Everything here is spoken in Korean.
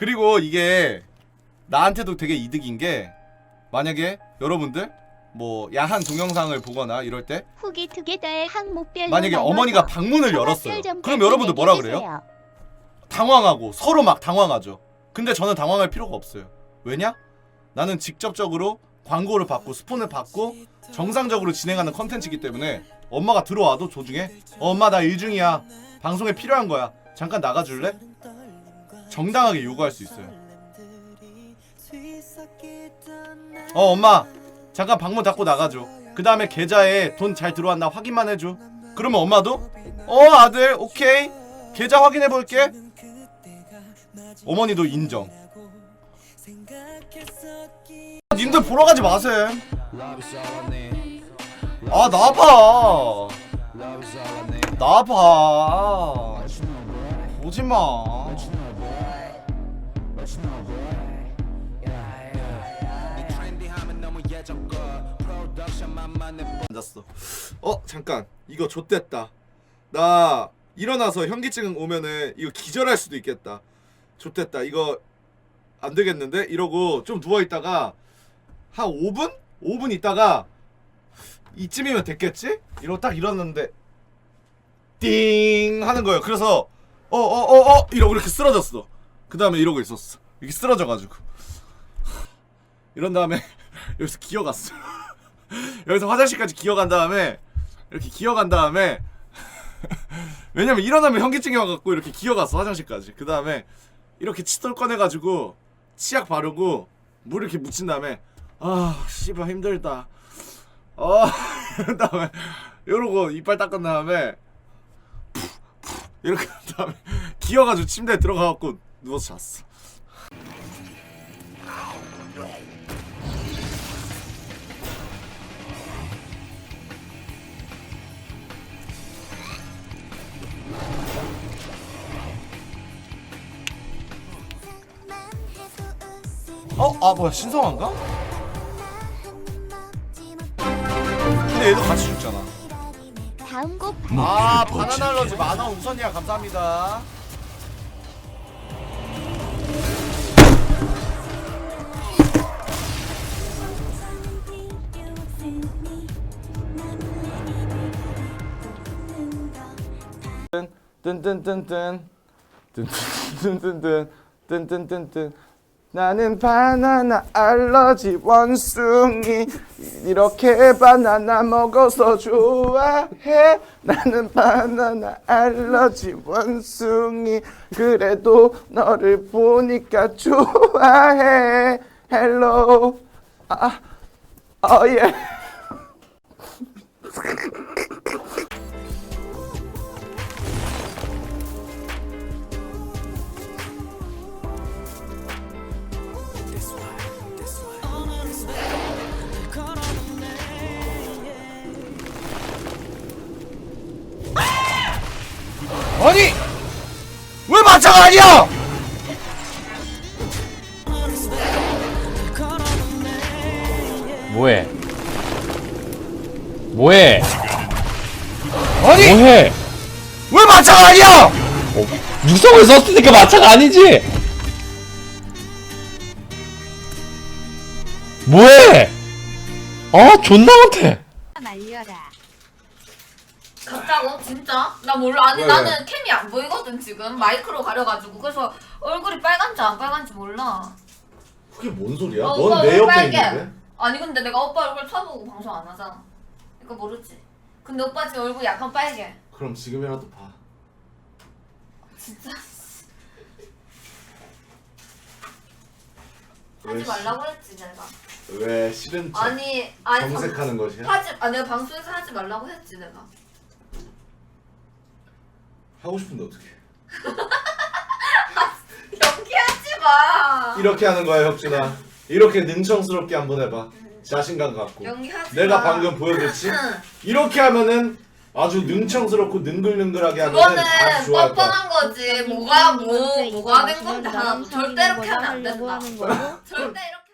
그리고 이게 나한테도 되게 이득인 게 만약에 여러분들 뭐 야한 동영상을 보거나 이럴 때 후기 투게더의 항목별로 만약에 어머니가 방문을 열었어요. 그럼 여러분들 뭐라. 그래요? 당황하고 서로 막 당황하죠. 근데 저는 당황할 필요가 없어요. 왜냐? 나는 직접적으로 광고를 받고 스폰을 받고 정상적으로 진행하는 컨텐츠이기 때문에 엄마가 들어와도 조중에 어, 엄마 나 일 중이야. 방송에 필요한 거야. 잠깐 나가줄래? 정당하게 요구할 수 있어요. 어 엄마 잠깐 방문 닫고 나가줘. 그 다음에 계좌에 돈 잘 들어왔나 확인만 해줘. 그러면 엄마도 어 아들 오케이 계좌 확인해 볼게. 어머니도 인정. 님들 보러 가지 마세요. 아 나봐. 나봐. 보지 마. 앉았어. 어 잠깐 이거 좆됐다. 나 일어나서 현기증 오면은 이거 기절할 수도 있겠다. 좆됐다. 이거 안 되겠는데 이러고 좀 누워 있다가 한 5분? 5분 있다가 이쯤이면 됐겠지? 이러고 딱 일어났는데 띵 하는 거예요. 그래서 어 어 어어 이러고 이렇게 쓰러졌어. 그 다음에 이러고 있었어. 이렇게 쓰러져가지고 이런 다음에 여기서 기어갔어. 여기서 화장실까지 기어간 다음에 이렇게 기어간 다음에 왜냐면 일어나면 현기증이 와갖고 이렇게 기어갔어 화장실까지. 그 다음에 이렇게 칫솔 꺼내가지고 치약 바르고 물 이렇게 묻힌 다음에 아 씨발 힘들다. 아 이런 다음에 이러고 이빨 닦은 다음에 푹, 푹 이렇게 한 다음에 기어가지고 침대에 들어가갖고 누워서 잤어. 어? 아 뭐야 신성한가? 근데 얘도 같이 죽잖아. 다음 곡 아 바나나 알러지 만원 우선이야 감사합니다. 뜬뜬뜬뜬 뜬뜬뜬뜬 뜬뜬뜬뜬 나는 바나나 알러지 원숭이. 이렇게 바나나 먹어서 좋아해. 나는 바나나 알러지 원숭이. 그래도 너를 보니까 좋아해. 헬로 아, 아어예 아니 왜 마차가 아니야? 뭐해? 뭐해? 아니 뭐해? 왜 마차가 아니야? 육성을 썼으니까 마차가 아니지? 뭐해? 아 존나 못해 말려라. 갑자고? 진짜? 나 몰라. 아니 왜, 나는 캠이 안 보이거든 지금 마이크로 가려가지고 그래서 얼굴이 빨간지 안 빨간지 몰라. 그게 뭔 소리야? 어, 넌 오빠 내 얼굴 옆에 빨개. 있는데? 아니 근데 내가 오빠 얼굴 쳐보고 방송 안 하잖아. 이거 모르지? 근데 오빠 지금 얼굴 약간 빨개. 그럼 지금이라도 봐 진짜 왜 하지 시- 말라고 했지 내가. 왜 싫은 척 아니 아니 방- 정색하는 것이야? 하지 아 내가 방송에서 하지 말라고 했지 내가. 하고 싶은데 어떡해 연기하지 마. 이렇게 하는 거야 혁준아 이렇게 능청스럽게 한번 해봐 자신감 갖고 연기하지 내가 마. 방금 보여줬지? 이렇게 하면은 아주 능청스럽고 능글능글하게 하면은 그거는 아주 좋아할 거야 뻔뻔한 거지. 뭐가 뭐 뭐가 된 건데 하나 절대 이렇게 하면 안 된다. 절대 이렇게.